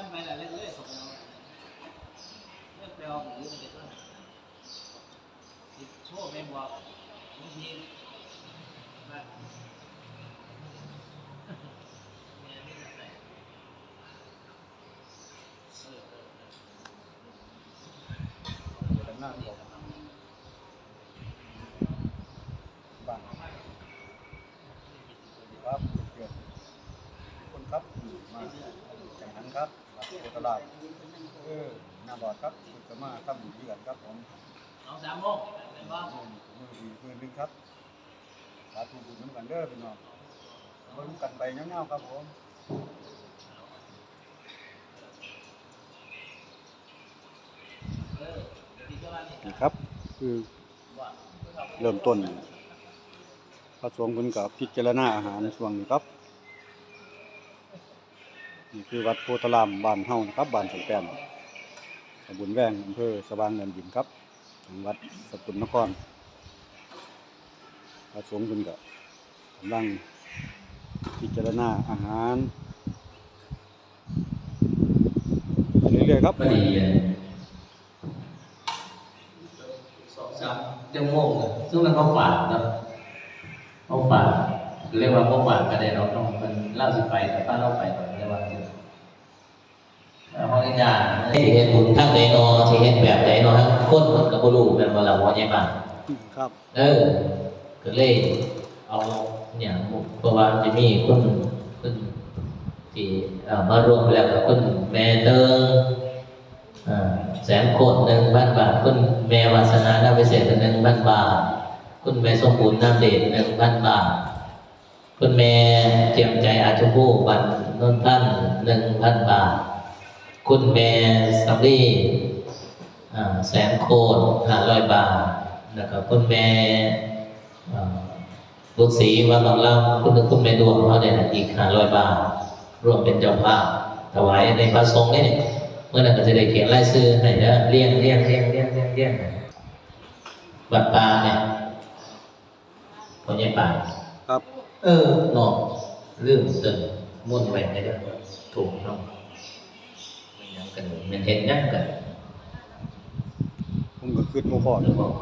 ขั้นไปแล้วเรื่อยๆส่งเอาเลือกไปเอาหรือมันจะต้องติดโชว์ไม่บอกบางทีนะเนี่ยนี่แหละเออเออเออกันหน้าบอกบ้านครับเกิดคนครับมาจังหันครับ โคตรลายเออหน้าบอดครับคุณจะมาครับอยู่ที่กันครับผมสองสามโมงเป็นบ้างมือดีมือหนึ่งครับสาธุบุญน้ำกันเด้อพี่น้องเบิ่งกันไปเงาๆครับผมเออดีก็ว่านี่นี่ครับ คือว่าเริ่มต้นพระสงฆ์เพิ่นก็พิจารณาอาหารช่วงนี้ครับนี่ คือวัดโพธารามบ้านเฮานะครับบ้านสังแปนตำบลแวงอำเภอสว่างแดนดินครับจังหวัดสกลนครพระสงฆ์เพิ่นก็กำลังพิจารณาอาหารเรื่อยๆครับปีสองสามจังโมงซึ่งมันเขาฝากนะเขาฝากเรียกว่าเขาฝากก็ได้เราต้องมันเล่าสิไปแต่ป้าเล่าไปก่อนเรียกว่า คือห้องญาติที่เห็นบุญทางใดเนอที่เห็นแบบใดเนอฮะคนมันก็บ่รู้แม่นบ่ล่ะว่าใหญ่บ้านครับ เออก็เลยเอาเนี่ยเพราะว่าจะมีคนคนที่เอ่อมารวมแล้วกับคนแม่เติงอ่าแสนโคตรหนึ่งพันบาทคุณแม่วาสนาน้ำพิเศษหนึ่งพันบาทคุณแม่สมบูรณ์น้ำเดชหนึ่งพันบาทคุณแม่เจียมใจอาชพูบันนนท่านหนึ่งพันบาท คุณแม่สัมลีอ่าแสนโคตรห้าร้อยบาทแล้วก็คุณแม่อ่าลูกศรีวัดบางล่ำคุณคุณแม่ดวงเขาเนี่ยอีกห้าร้อยบาทรวมเป็นเจ้าภาพถวายในพระสงฆ์นี่เมื่อนั้นก็จะได้เขียนรายชื่อให้นะเรียงเรียงเรียงเรียงเรียงเรียงบัตรปลาเนี่ยคนใหญ่ป่าครับ เออเนาะเรื่องเติมมุ่นแหวนได้ด้วยถูกต้องไม่ยังกันมันเห็นยังกันผมก็คิดบ่พอหรือบอก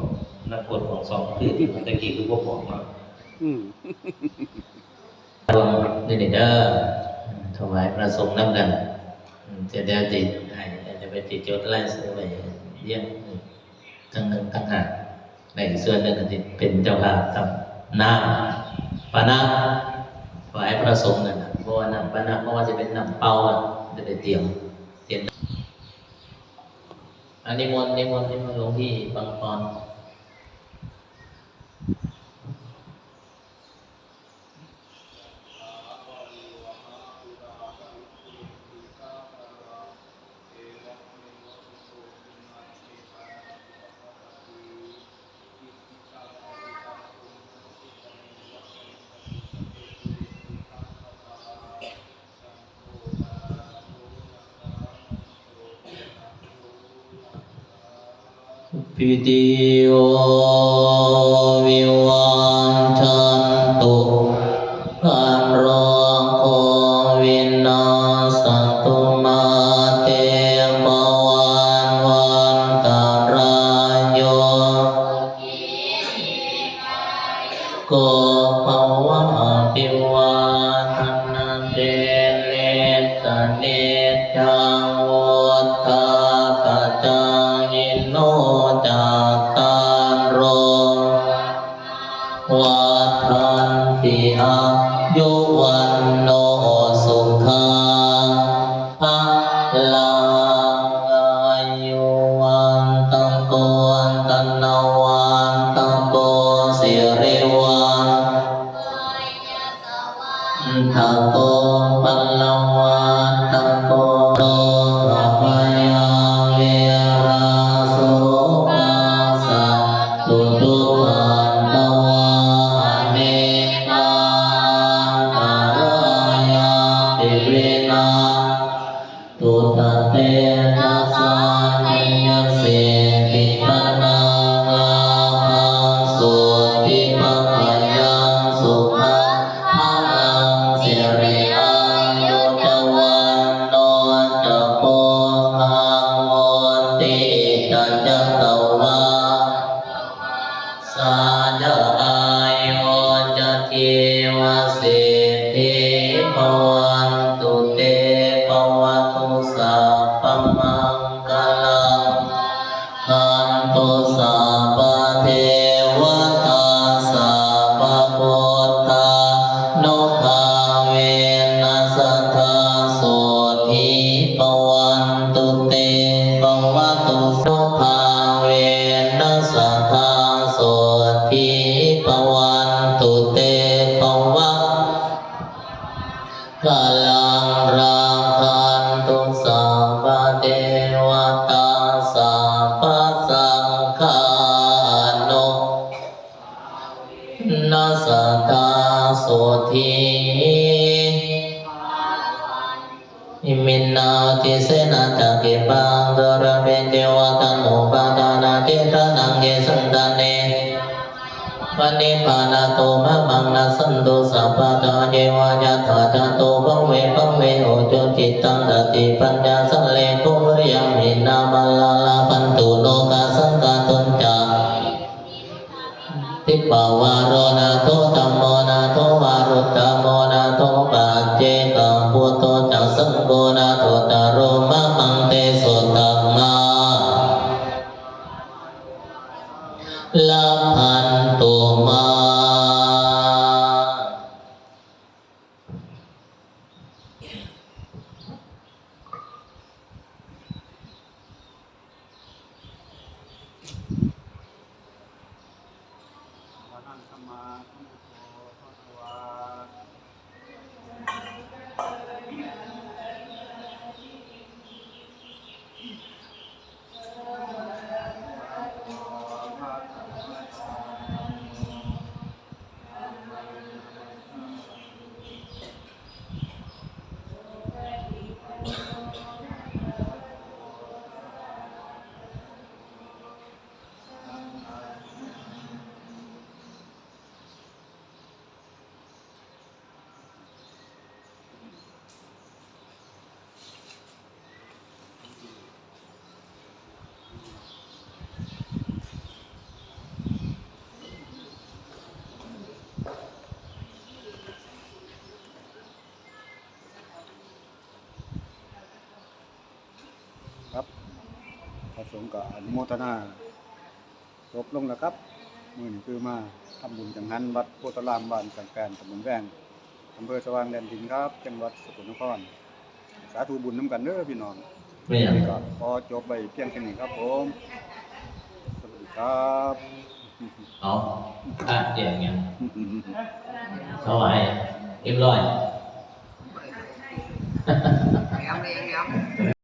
นักกฎของสองคือที่ตะกี้คือพวกบอกเนาะอืมรวมนี่นี่เด้อถวายพระสงฆ์น้ำกันอืมจะได้ติดให้จะไปติดจดไล่ซื้อไปเยี่ยมทั้งหนึ่งทั้งห้าในอีกส่วนหนึ่งก็จะเป็นเจ้าภาพทำน้ำปานะถวายพระสงฆ์นั่นนะเพราะว่าน้ำปานะเพราะว่าจะเป็นน้ำเปล่าอะจะได้เตรียมเตรียมอั นนี้มนต์นิมนต์นิมนต์หลวงพี่บางตอน พิติโยวิวันชันตุพันโรโควินาสตุมาเตปวันวันตารายโยโกภวะอภิวาท วัฏันติอายุวันโน é, กาลังรังคันตุสัพพะเทวตาสัพพะสังฆานุนัสตาโสธีอิมินาติเสนาจักขิปังดระเบเทวตันุปาทานาเทตานังเยสันตาเน วันนิพานาโตมะมังนาสันโตสัพพะทาเยวายาถาจาโตภเวภเวโอโจจิตตังดติปัญญาสัลเลภูริยังมินามัลลาลาปันตุโลกาสังกาตุนจาทิปาวารโรนาโตตัมโมนาโตวารุตตมโมนาโตปัจเจกะพุทโตจักสังโฆนาโตตาโรมะมังเตโส ระสงฆ์ก็อนุโมทนาจบลงแล้วครับมือนี้คือมาทำบุญจังหันวัดโพธารามบ้านสังแกนตำบลแวงอำเภอสว่างแดนดินครับ จังหวัดสกลนคร สาธุบุญน้ำกันเด้อพี่น้องไม่อย่างนี่ก็พอจบไปเพียงแค่นี้ครับผมสวัสดีครับเอาอะเดี๋ยวอย่างเงี้ยเขาไว้เรียบร้อย Em đi, em.